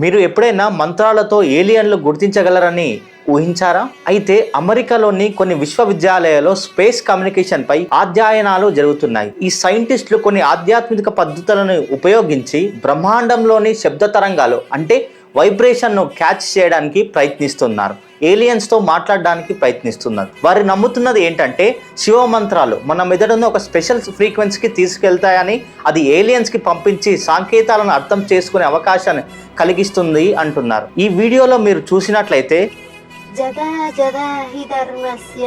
మీరు ఎప్పుడైనా మంత్రాలతో ఏలియన్లు గుర్తించగలరని ఊహించారా? అయితే అమెరికాలోని కొన్ని విశ్వవిద్యాలయాల్లో స్పేస్ కమ్యూనికేషన్ పై అధ్యయనాలు జరుగుతున్నాయి. ఈ సైంటిస్టులు కొన్ని ఆధ్యాత్మిక పద్ధతులను ఉపయోగించి బ్రహ్మాండంలోని శబ్ద తరంగాలు అంటే వైబ్రేషన్ను క్యాచ్ చేయడానికి ప్రయత్నిస్తున్నారు. ఏలియన్స్తో మాట్లాడడానికి ప్రయత్నిస్తున్నారు. వారు నమ్ముతున్నది ఏంటంటే శివ మంత్రాలు మన మెదడును ఒక స్పెషల్ ఫ్రీక్వెన్సీకి తీసుకెళ్తాయని అది ఏలియన్స్కి పంపించి సంకేతాలను అర్థం చేసుకునే అవకాశాన్ని కలిగిస్తుంది అంటున్నారు. ఈ వీడియోలో మీరు చూసినట్లయితే జగా హి ధర్మస్య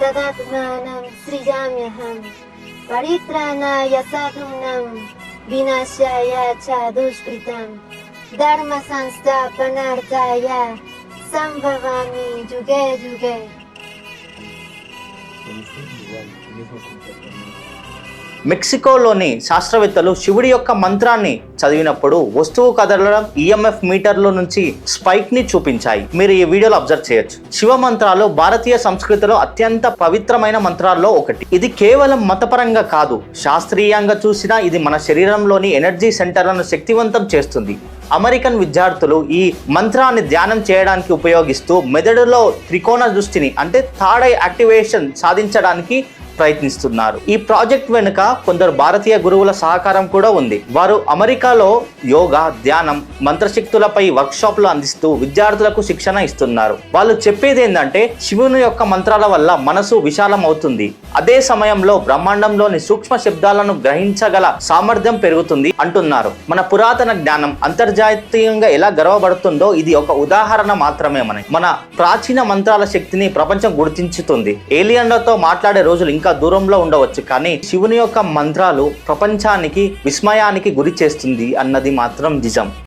तदात्मानं सृजाम्यहं परित्राणाय साधूनां विनाशाय च दुष्कृतं धर्मसंस्थापनार्थाय सम्भवामि युगे जुगे। మెక్సికోలోని శాస్త్రవేత్తలు శివుడి యొక్క మంత్రాన్ని చదివినప్పుడు వస్తువు కదలడం ఈఎంఎఫ్ మీటర్ల నుంచి స్పైక్ని చూపించాయి. మీరు ఈ వీడియోలో అబ్జర్వ్ చేయొచ్చు. శివ మంత్రాలు భారతీయ సంస్కృతిలో అత్యంత పవిత్రమైన మంత్రాల్లో ఒకటి. ఇది కేవలం మతపరంగా కాదు. శాస్త్రీయంగా చూసినా ఇది మన శరీరంలోని ఎనర్జీ సెంటర్లను శక్తివంతం చేస్తుంది. అమెరికన్ విద్యార్థులు ఈ మంత్రాన్ని ధ్యానం చేయడానికి ఉపయోగిస్తూ మెదడులో త్రికోణ దృష్టిని అంటే థర్డ్ ఐ యాక్టివేషన్ సాధించడానికి ప్రయత్నిస్తున్నారు. ఈ ప్రాజెక్ట్ వెనుక కొందరు భారతీయ గురువుల సహకారం కూడా ఉంది. వారు అమెరికాలో యోగా ధ్యానం మంత్రశక్తులపై వర్క్షాప్లు అందిస్తూ విద్యార్థులకు శిక్షణ ఇస్తున్నారు. వాళ్ళు చెప్పేది ఏంటంటే శివుని యొక్క మంత్రాల వల్ల మనసు విశాలం అవుతుంది అదే సమయంలో బ్రహ్మాండంలోని సూక్ష్మ శబ్దాలను గ్రహించగల సామర్థ్యం పెరుగుతుంది అంటున్నారు. మన పురాతన జ్ఞానం అంతర్జాతీయంగా ఎలా గర్వపడుతుందో ఇది ఒక ఉదాహరణ మాత్రమే మనకి. మన ప్రాచీన మంత్రాల శక్తిని ప్రపంచం గుర్తించుతుంది. ఏలియన్లతో మాట్లాడే రోజులు ఇంకా ఇంకా దూరంలో ఉండవచ్చు. కానీ శివుని యొక్క మంత్రాలు ప్రపంచానికి విస్మయానికి గురి చేస్తుంది అన్నది మాత్రం నిజం.